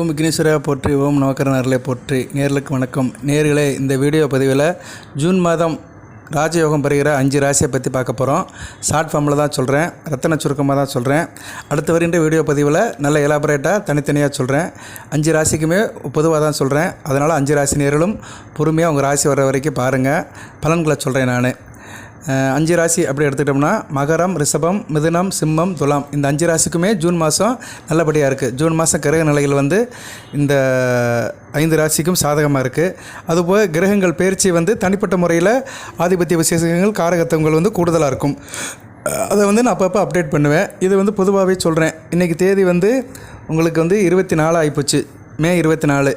ஓம் விக்னேஸ்வரா போற்றி ஓம் நவக்கரனர்களே போற்றி. நேர்களுக்கு வணக்கம். நேர்களே இந்த வீடியோ பதிவில் ஜூன் மாதம் ராஜயோகம் பெறுகிற அஞ்சு ராசியை பற்றி பார்க்க போகிறோம். ஷார்ட் ஃபார்மில் தான் சொல்கிறேன். ரத்தன சுருக்கமாக தான் சொல்கிறேன். அடுத்து வருகின்ற வீடியோ பதிவில் நல்ல எலாபரேட்டாக தனித்தனியாக சொல்கிறேன். அஞ்சு ராசிக்குமே பொதுவாக தான் சொல்கிறேன். அதனால் அஞ்சு ராசி நேர்களும் பொறுமையாக உங்கள் ராசி வர வரைக்கும் பாருங்கள். பலன்களை சொல்கிறேன் நான். அஞ்சு ராசி அப்படி எடுத்துக்கிட்டோம்னா மகரம் ரிஷபம் மிதுனம் சிம்மம் துலாம். இந்த அஞ்சு ராசிக்குமே ஜூன் மாதம் நல்லபடியாக இருக்குது ஜூன் மாதம் கிரக நிலைகள் வந்து இந்த ஐந்து ராசிக்கும் சாதகமாக இருக்குது அதுபோக கிரகங்கள் பயிற்சி வந்து தனிப்பட்ட முறையில் ஆதிபத்திய விசேஷங்கள் காரகத்துவங்கள் வந்து கூடுதலாக இருக்கும். அதை வந்து நான் அப்பப்போ அப்டேட் பண்ணுவேன். இது வந்து பொதுவாகவே சொல்கிறேன் இன்றைக்கி தேதி வந்து உங்களுக்கு வந்து இருபத்தி நாலு ஆகிப்போச்சு மே இருபத்தி நாலு.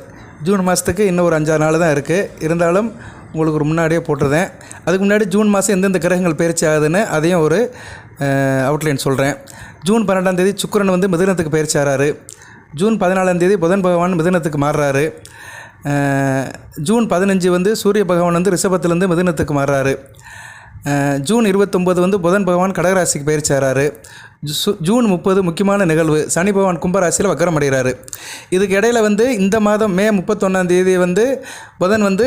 ஜூன் மாதத்துக்கு இன்னும் ஒரு அஞ்சாறு நாள் தான் இருக்குது இருந்தாலும் உங்களுக்கு ஒரு முன்னாடியே போட்டிருந்தேன். அதுக்கு முன்னாடி ஜூன் மாதம் எந்தெந்த கிரகங்கள் பயிற்சி ஆகுதுன்னு அதையும் ஒரு அவுட்லைன் சொல்கிறேன் ஜூன் பன்னெண்டாம் தேதி சுக்கிரன் வந்து மிதுனத்துக்கு பயிற்சி ஆகிறாரு ஜூன் பதினாலாம் தேதி புதன் பகவான் மிதுனத்துக்கு மாறுறாரு. ஜூன் பதினஞ்சு வந்து சூரிய பகவான் வந்து ரிஷபத்துலேருந்து மிதுனத்துக்கு மாறுறாரு. ஜூன் இருபத்தொம்போது வந்து புதன் பகவான் கடகராசிக்கு பயிற்சி ஆகிறாரு ஜூன் முப்பது முக்கியமான நிகழ்வு. சனி பகவான் கும்பராசியில் வக்கரம் அடைகிறாரு இதுக்கு இடையில வந்து இந்த மாதம் மே முப்பத்தொன்னாம் தேதி வந்து புதன் வந்து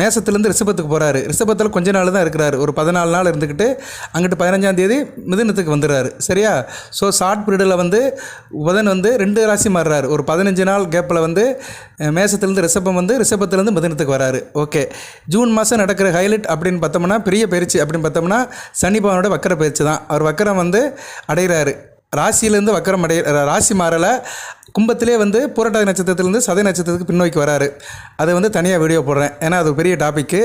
மேசத்துலேருந்து ரிஷபத்துக்கு போகிறாரு ரிஷபத்தில் கொஞ்ச நாள் தான் இருக்கிறார். ஒரு பதினாலு நாள் இருந்துக்கிட்டு அங்கிட்டு பதினஞ்சாம் தேதி மிதுனத்துக்கு வந்துடுறாரு. சரியா? ஸோ ஷார்ட் பீரியடில் வந்து புதன் வந்து ரெண்டு ராசி மாறுறாரு. ஒரு பதினஞ்சு நாள் கேப்பில் வந்து மேசத்துலேருந்து ரிஷபம் வந்து ரிஷபத்துலேருந்து மிதுனத்துக்கு வராரு. ஓகே ஜூன் மாதம் நடக்கிற ஹைலைட் அப்படின்னு பார்த்தோம்னா பெரிய பயிற்சி அப்படின்னு பார்த்தோம்னா சனி பகவானோட வக்கர பயிற்சி தான். அவர் வக்கரம் வந்து அடைகிறாரு. ராசியிலேருந்து வக்கரம் அடைய ராசி மாறலை கும்பத்திலே வந்து பூரட்டாதி நட்சத்திரத்திலேருந்து சதை நட்சத்திரத்துக்கு பின்னோக்கி வராரு. அதை வந்து தனியாக வீடியோ போடுறேன். ஏன்னா அது பெரிய டாப்பிக்கு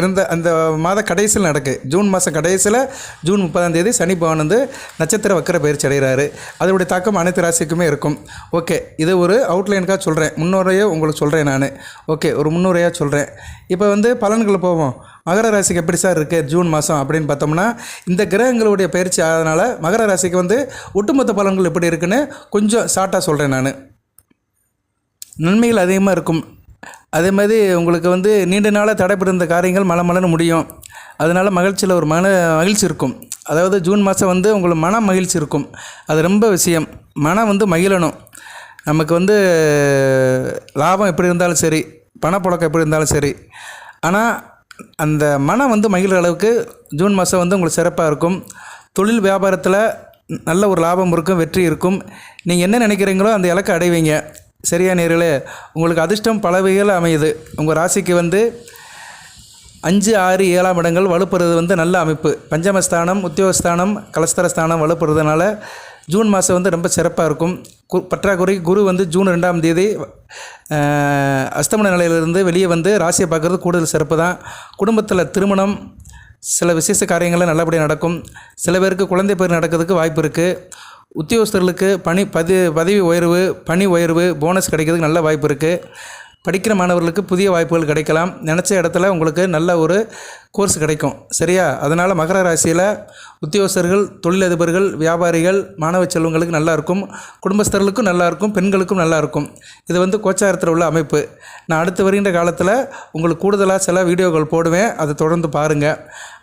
இருந்த அந்த மாத கடைசியில் நடக்கு. ஜூன் மாதம் கடைசியில் ஜூன் முப்பதாம் தேதி சனி பவன் வந்து நட்சத்திர வக்கர பயிற்சி அடைகிறாரு. அதனுடைய தாக்கம் அனைத்து ராசிக்குமே இருக்கும். ஓகே இது ஒரு அவுட்லைனுக்காக சொல்கிறேன் முன்னுரையாக உங்களுக்கு சொல்கிறேன் நான். ஓகே ஒரு முன்னுரையாக சொல்கிறேன் இப்போ வந்து பலன்கள் போவோம். மகர ராசிக்கு எப்படி சார் இருக்குது ஜூன் மாதம் அப்படின்னு பார்த்தோம்னா இந்த கிரகங்களுடைய பயிற்சி ஆகிறதுனால மகர ராசிக்கு வந்து ஒட்டுமொத்த பலன்கள் எப்படி இருக்குன்னு கொஞ்சம் ஷார்ட்டாக சொல்கிறேன் நான். நன்மைகள் அதிகமாக இருக்கும். அதே மாதிரி உங்களுக்கு வந்து நீண்ட நாளாக தடைப்பட்டிருந்த காரியங்கள் மல மலன்னு முடியும். அதனால் மகிழ்ச்சியில் ஒரு மன மகிழ்ச்சி இருக்கும். அதாவது ஜூன் மாதம் வந்து உங்களுக்கு மன மகிழ்ச்சி இருக்கும். அது ரொம்ப விஷயம். மனம் வந்து மகிழணும். நமக்கு வந்து லாபம் எப்படி இருந்தாலும் சரி பணப்புழக்கம் எப்படி இருந்தாலும் சரி. ஆனால் அந்த மனம் வந்து மகிழ்கிற அளவுக்கு ஜூன் மாதம் வந்து உங்களுக்கு சிறப்பாக இருக்கும். தொழில் வியாபாரத்தில் நல்ல ஒரு லாபம் இருக்கும் வெற்றி இருக்கும். நீங்கள் என்ன நினைக்கிறீங்களோ அந்த இலக்கை அடைவீங்க. சரியா நேர்களே உங்களுக்கு அதிர்ஷ்டம் பல வகையில் அமையுது. உங்கள் ராசிக்கு வந்து அஞ்சு ஆறு ஏழாம் இடங்கள் வலுப்புறது வந்து நல்ல அமைப்பு. பஞ்சமஸ்தானம் உத்தியோகஸ்தானம் கலஸ்தரஸ்தானம் வலுப்புறதுனால ஜூன் மாதம் வந்து ரொம்ப சிறப்பாக இருக்கும். கு பற்றாக்குறை குரு வந்து ஜூன் ரெண்டாம் தேதி அஸ்தமன நிலையிலிருந்து வெளியே வந்து ராசியை பார்க்குறது கூடுதல் சிறப்பு தான். குடும்பத்தில் திருமணம் சில விசேஷ காரியங்கள்லாம் நல்லபடியாக நடக்கும். சில பேருக்கு குழந்தை பேர் நடக்கிறதுக்கு வாய்ப்பு இருக்குது உத்தியோகஸ்தர்களுக்கு பணி பதி பதவி உயர்வு பணி உயர்வு போனஸ் கிடைக்கிறதுக்கு நல்ல வாய்ப்பு இருக்குது படிக்கிற மாணவர்களுக்கு புதிய வாய்ப்புகள் கிடைக்கலாம். நினச்ச இடத்துல உங்களுக்கு நல்ல ஒரு கோர்ஸ் கிடைக்கும். சரியா? அதனால் மகர ராசியில் உத்தியோகஸ்தர்கள் தொழிலதிபர்கள் வியாபாரிகள் மாணவ செல்வங்களுக்கு நல்லா இருக்கும். குடும்பஸ்தர்களுக்கும் நல்லாயிருக்கும் பெண்களுக்கும் நல்லாயிருக்கும் இது வந்து கோச்சாரத்தில் உள்ள அமைப்பு. நான் அடுத்து வருகின்ற காலத்தில் உங்களுக்கு கூடுதலாக சில வீடியோக்கள் போடுவேன். அதை தொடர்ந்து பாருங்கள்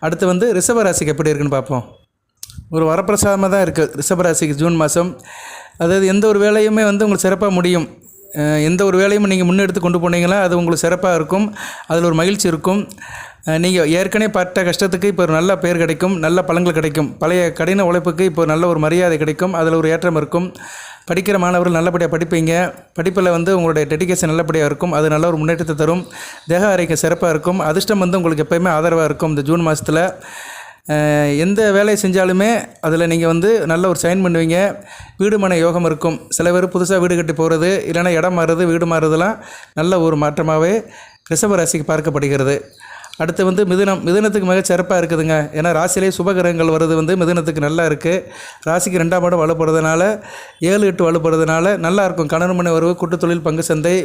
அடுத்து வந்து ரிஷப ராசிக்கு எப்படி இருக்குன்னு பார்ப்போம். ஒரு வரப்பிரசாதமாக தான் இருக்குது ரிஷபராசிக்கு ஜூன் மாதம் அதாவது எந்த ஒரு வேலையுமே வந்து உங்களுக்கு சிறப்பாக முடியும். எந்த ஒரு வேலையும் நீங்கள் முன்னெடுத்து கொண்டு போனீங்களா? அது உங்களுக்கு சிறப்பாக இருக்கும். அதில் ஒரு மகிழ்ச்சி இருக்கும். நீங்கள் ஏற்கனவே பட்ட கஷ்டத்துக்கு இப்போ ஒரு நல்ல பெயர் கிடைக்கும். நல்ல பலன்கள் கிடைக்கும். பழைய கடின உழைப்புக்கு இப்போ நல்ல ஒரு மரியாதை கிடைக்கும். அதில் ஒரு ஏற்றம் இருக்கும். படிக்கிற மாணவர்கள் நல்லபடியாக படிப்பீங்க. படிப்பில் வந்து உங்களுடைய டெடிகேஷன் நல்லபடியாக இருக்கும். அது நல்ல ஒரு முன்னேற்றத்தை தரும். தேக ஆரோக்கியம் சிறப்பாக இருக்கும். அதிர்ஷ்டம் வந்து உங்களுக்கு எப்போயுமே ஆதரவாக இருக்கும். இந்த ஜூன் மாதத்தில் எந்த வேலையை செஞ்சாலுமே அதில் நீங்கள் வந்து நல்ல ஒரு சைன் பண்ணுவீங்க. வீடு மனை யோகம் இருக்கும். சில பேர் புதுசாக வீடு கட்டி போகிறது இல்லைன்னா இடம் மாறுறது வீடு மாறுறதுலாம் நல்ல ஒரு மாற்றமாகவே ரிஷப ராசிக்கு பார்க்கப்படுகிறது. அடுத்து வந்து மிதுனம். மிதுனத்துக்கு மிக சிறப்பாக இருக்குதுங்க. ஏன்னா ராசியிலே சுபகிரகங்கள் வருது வந்து மிதுனத்துக்கு நல்லா இருக்குது ராசிக்கு ரெண்டாம் இடம் வலுப்படுறதுனால ஏழு எட்டு வலுப்படுறதுனால நல்லா இருக்கும். கணவன் மனை வரவு கூட்டுத்தொழில் பங்கு சந்தை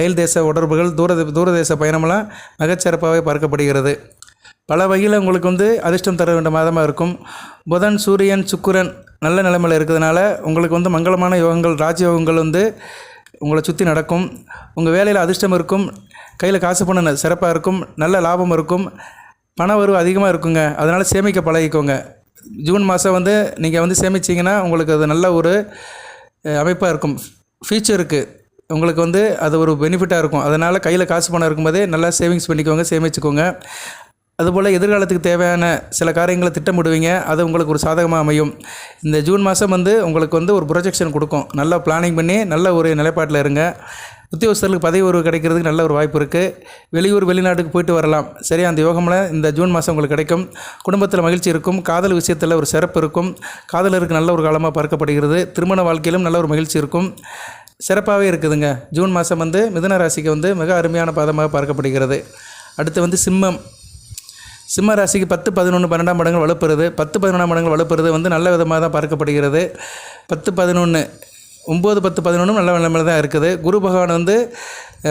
அயல் தேச உடர்புகள் தூர தூரதேச பயணமெல்லாம் மிகச்சிறப்பாகவே பார்க்கப்படுகிறது. பல வகையில் உங்களுக்கு வந்து அதிர்ஷ்டம் தர வேண்டிய மாதமாக இருக்கும். புதன் சூரியன் சுக்குரன் நல்ல நிலைமையில் இருக்கிறதுனால உங்களுக்கு வந்து மங்களமான யோகங்கள் ராஜயோகங்கள் வந்து உங்களை சுற்றி நடக்கும். உங்கள் வேலையில் அதிர்ஷ்டம் இருக்கும். கையில் காசு பணம் சிறப்பாக இருக்கும். நல்ல லாபம் இருக்கும். பண வரவு அதிகமாக இருக்குங்க. அதனால் சேமிக்க பழகிக்கோங்க. ஜூன் மாதம் வந்து நீங்கள் வந்து சேமிச்சிங்கன்னா உங்களுக்கு அது நல்ல ஒரு அமைப்பாக இருக்கும். ஃபியூச்சருக்கு உங்களுக்கு வந்து அது ஒரு பெனிஃபிட்டாக இருக்கும். அதனால் கையில் காசு பணம் இருக்கும்போதே நல்லா சேவிங்ஸ் பண்ணிக்கோங்க சேமிச்சுக்கோங்க. அதுபோல் எதிர்காலத்துக்கு தேவையான சில காரியங்களை திட்டமிடுவீங்க. அது உங்களுக்கு ஒரு சாதகமாக அமையும். இந்த ஜூன் மாதம் வந்து உங்களுக்கு வந்து ஒரு ப்ரொஜெக்ஷன் கொடுக்கும். நல்லா பிளானிங் பண்ணி நல்ல ஒரு நிலைப்பாட்டில் இருங்க. உத்தியோகஸ்தர்களுக்கு பதவி உறவு கிடைக்கிறதுக்கு நல்ல ஒரு வாய்ப்பு இருக்குது வெளியூர் வெளிநாட்டுக்கு போயிட்டு வரலாம். சரி அந்த யோகமில் இந்த ஜூன் மாதம் உங்களுக்கு கிடைக்கும். குடும்பத்தில் மகிழ்ச்சி இருக்கும். காதல் விஷயத்தில் ஒரு சிறப்பு இருக்கும். காதலருக்கு நல்ல ஒரு காலமாக பார்க்கப்படுகிறது. திருமண வாழ்க்கையிலும் நல்ல ஒரு மகிழ்ச்சி இருக்கும். சிறப்பாகவே இருக்குதுங்க. ஜூன் மாதம் வந்து மிதன ராசிக்கு வந்து மிக அருமையான பாதமாக பார்க்கப்படுகிறது. அடுத்து வந்து சிம்மம். சிம்ம ராசிக்கு பத்து பதினொன்று பன்னெண்டாம் மடங்கள் வலுப்புறது. பத்து பதினொன்றாம் மடங்கள் வலுப்புறது வந்து நல்ல விதமாக தான் பார்க்கப்படுகிறது. பத்து பதினொன்று ஒம்பது பத்து பதினொன்றும் நல்ல நிலைமையில் தான் இருக்குது. குரு பகவான் வந்து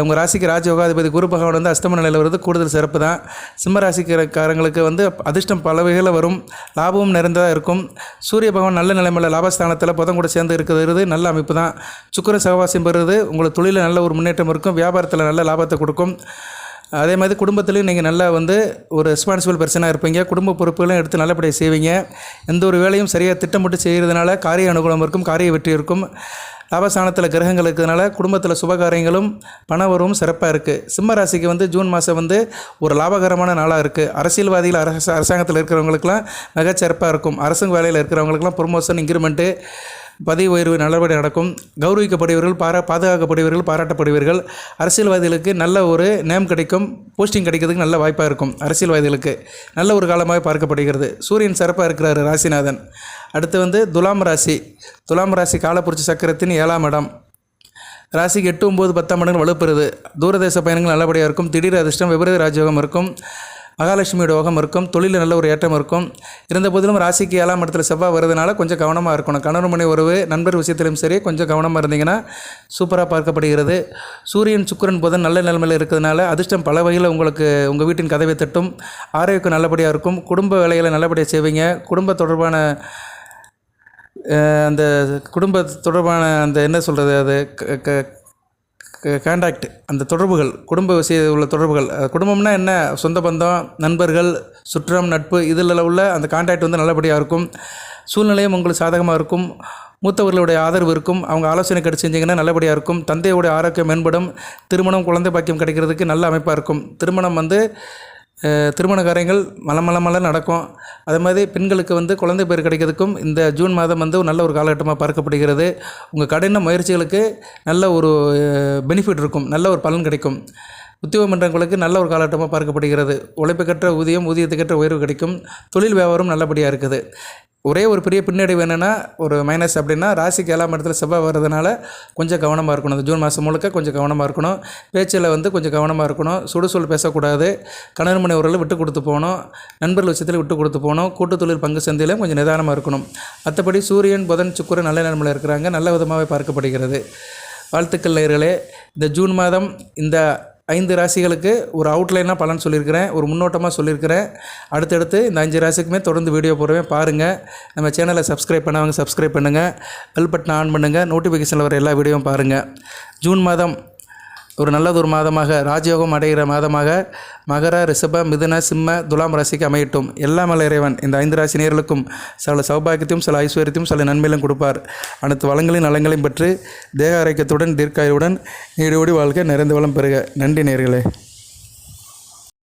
உங்கள் ராசிக்கு ராஜயோகாதிபதி குரு பகவான் வந்து அஸ்தம நிலையில் வருது. கூடுதல் சிறப்பு தான். சிம்ம ராசிக்காரங்களுக்கு வந்து அதிர்ஷ்டம் பல வகையில் வரும். லாபமும் நிறைந்ததாக இருக்கும். சூரிய பகவான் நல்ல நிலைமையில் லாபஸ்தானத்தில் புதம் கூட சேர்ந்து இருக்கிறது. நல்ல அமைப்பு தான். சுக்கர சகவாசம் பெறுறது உங்களுக்கு தொழிலில் நல்ல ஒரு முன்னேற்றம் இருக்கும். வியாபாரத்தில் நல்ல லாபத்தை கொடுக்கும். அதே மாதிரி குடும்பத்துலேயும் நீங்கள் நல்லா வந்து ஒரு ரெஸ்பான்சிபிள் பர்சனாக இருப்பீங்க. குடும்ப பொறுப்புகளும் எடுத்து நல்லபடியாக செய்வீங்க. எந்த ஒரு வேலையும் சரியாக திட்டமிட்டு செய்கிறதுனால காரிய அனுகூலம் இருக்கும் காரிய வெற்றி இருக்கும். லாபஸ்தானத்தில் கிரகங்கள் இருக்கிறதுனால குடும்பத்தில் சுபகாரியங்களும் பண வரவும் சிறப்பாக இருக்குது சிம்ம ராசிக்கு வந்து ஜூன் மாதம் வந்து ஒரு லாபகரமான நாளாக இருக்குது அரசியல்வாதிகள் அரச அரசாங்கத்தில் இருக்கிறவங்களுக்குலாம் மிகச்சிறப்பாக இருக்கும். அரசு வேலையில் இருக்கிறவங்களுக்குலாம் ப்ரொமோஷன் இன்க்ரிமெண்ட்டு பதவி உயர்வு நல்லபடி நடக்கும் கௌரவிக்கப்படுவீர்கள் பாரா பாதுகாக்கப்படுவீர்கள் பாராட்டப்படுவீர்கள். அரசியல்வாதிகளுக்கு நல்ல ஒரு நேம் கிடைக்கும் போஸ்டிங் கிடைக்கிறதுக்கு நல்ல வாய்ப்பாக இருக்கும். அரசியல்வாதிகளுக்கு நல்ல ஒரு காலமாக பார்க்கப்படுகிறது. சூரியன் சிறப்பாக இருக்கிறார் ராசிநாதன். அடுத்து வந்து துலாம் ராசி. துலாம் ராசி காலப்புரட்சி சக்கரத்தின் ஏழாம் இடம். ராசிக்கு எட்டு ஒம்பது பத்தாம் இடங்கள் வலுப்பெறுது. தூரதேச பயணங்கள் நல்லபடியாக இருக்கும். திடீர் அதிர்ஷ்டம் விபரீத ராஜயோகம் இருக்கும். மகாலட்சுமியோட யோகம் இருக்கும் தொழிலில் நல்ல ஒரு ஏற்றம் இருக்கும். இருந்த போதிலும் ராசிக்கு ஏழாம் இடத்துல செவ்வாய் வருதுனால கொஞ்சம் கவனமாக இருக்கணும். கணவன் மணி உறவு நண்பர் விஷயத்திலும் சரி கொஞ்சம் கவனமாக இருந்தீங்கன்னா சூப்பராக பார்க்கப்படுகிறது. சூரியன் சுக்கிரன் புதன் நல்ல நிலைமையில் இருக்கிறதுனால அதிர்ஷ்டம் பல வகையில் உங்களுக்கு உங்கள் வீட்டின் கதவை தட்டும். ஆரோக்கியம் நல்லபடியாக இருக்கும். குடும்ப வேலைகளை நல்லபடியாக செய்வீங்க. குடும்ப தொடர்பான அந்த குடும்ப தொடர்பான அந்த என்ன சொல்கிறது அது? க- கான்டாக்ட் காண்டாக்ட் அந்த தொடர்புகள் குடும்ப விஷய உள்ள தொடர்புகள் குடும்பம்னா என்ன? சொந்த பந்தம் நண்பர்கள் சுற்றம் நட்பு இதில் உள்ள அந்த காண்டாக்ட் வந்து நல்லபடியாக இருக்கும். சூழ்நிலையும் உங்களுக்கு சாதகமாக இருக்கும். மூத்தவர்களுடைய ஆதரவு இருக்கும். அவங்க ஆலோசனை கிடைச்சி செஞ்சிங்கன்னா நல்லபடியாக இருக்கும். தந்தையோடைய ஆரோக்கியம் மேம்படும். திருமணம் குழந்தை பாக்கியம் கிடைக்கிறதுக்கு நல்ல அமைப்பாக இருக்கும். திருமணம் வந்து திருமண காரியங்கள் மல மல மல நடக்கும். அதே மாதிரி பெண்களுக்கு வந்து குழந்தை பேர் கிடைக்கிறதுக்கும் இந்த ஜூன் மாதம் வந்து நல்ல ஒரு காலகட்டமாக பார்க்கப்படுகிறது. உங்கள் கடின முயற்சிகளுக்கு நல்ல ஒரு பெனிஃபிட் இருக்கும். நல்ல ஒரு பலன் கிடைக்கும். உத்தியோகம் பண்ணுறவங்களுக்கு நல்ல ஒரு காலகட்டமாக பார்க்கப்படுகிறது. உழைப்புக்கற்ற ஊதியம் ஊதியத்துக்கற்ற உயர்வு கிடைக்கும். தொழில் வியாபாரம் நல்லபடியாக இருக்குது. ஒரே ஒரு பெரிய பின்னடைவு என்னென்னா ஒரு மைனஸ் அப்படின்னா ராசிக்கு ஏழாம் இடத்துல செவ்வாய் வர்றதுனால கொஞ்சம் கவனமாக இருக்கணும். இந்த ஜூன் மாதம் முழுக்க கொஞ்சம் கவனமாக இருக்கணும். பேச்சில் வந்து கொஞ்சம் கவனமாக இருக்கணும். சுடுசொல் பேசக்கூடாது. கணவன்மனை மனை விட்டு கொடுத்து போகணும். நண்பர்கள் விஷயத்தில் விட்டு கொடுத்து போகணும். கூட்டுத் தொழில் பங்கு சந்தையிலும் கொஞ்சம் நிதானமாக இருக்கணும். மற்றபடி சூரியன் புதன் சுக்கிரன் நல்ல நிலைமையில் இருக்கிறாங்க. நல்ல விதமாகவே பார்க்கப்படுகிறது. வாழ்த்துக்கள் நேர்களே இந்த ஜூன் மாதம் இந்த ஐந்து ராசிகளுக்கு ஒரு அவுட்லைனாக பலன் சொல்லியிருக்கிறேன். ஒரு முன்னோட்டமாக சொல்லியிருக்கிறேன் அடுத்தடுத்து இந்த அஞ்சு ராசிக்குமே தொடர்ந்து வீடியோ போடுவேன். பாருங்கள் நம்ம சேனலை சப்ஸ்கிரைப் பண்ணவங்க சப்ஸ்கிரைப் பண்ணுங்கள் பெல் பட்டன் ஆன் பண்ணுங்கள் நோட்டிஃபிகேஷனில் வர எல்லா வீடியோவும் பாருங்கள் ஜூன் மாதம் ஒரு நல்லதொரு மாதமாக ராஜயோகம் அடைகிற மாதமாக மகர ரிஷப மிதுன சிம்ம துலாம் ராசிக்கு அமையட்டும். எல்லாம் வல்ல இறைவன். இந்த ஐந்து ராசி நேர்களுக்கும் சில சௌபாகியத்தையும் சில ஐஸ்வர்யத்தையும் சில நன்மையிலும் கொடுப்பார். அனைத்து வளங்களையும் நலங்களையும் பெற்று தேக ஆரோக்கியத்துடன் தீர்க்காயுடன் நீடோடி வாழ்க்கை நிறைந்த வளம் பெறுக. நன்றி நேர்களே.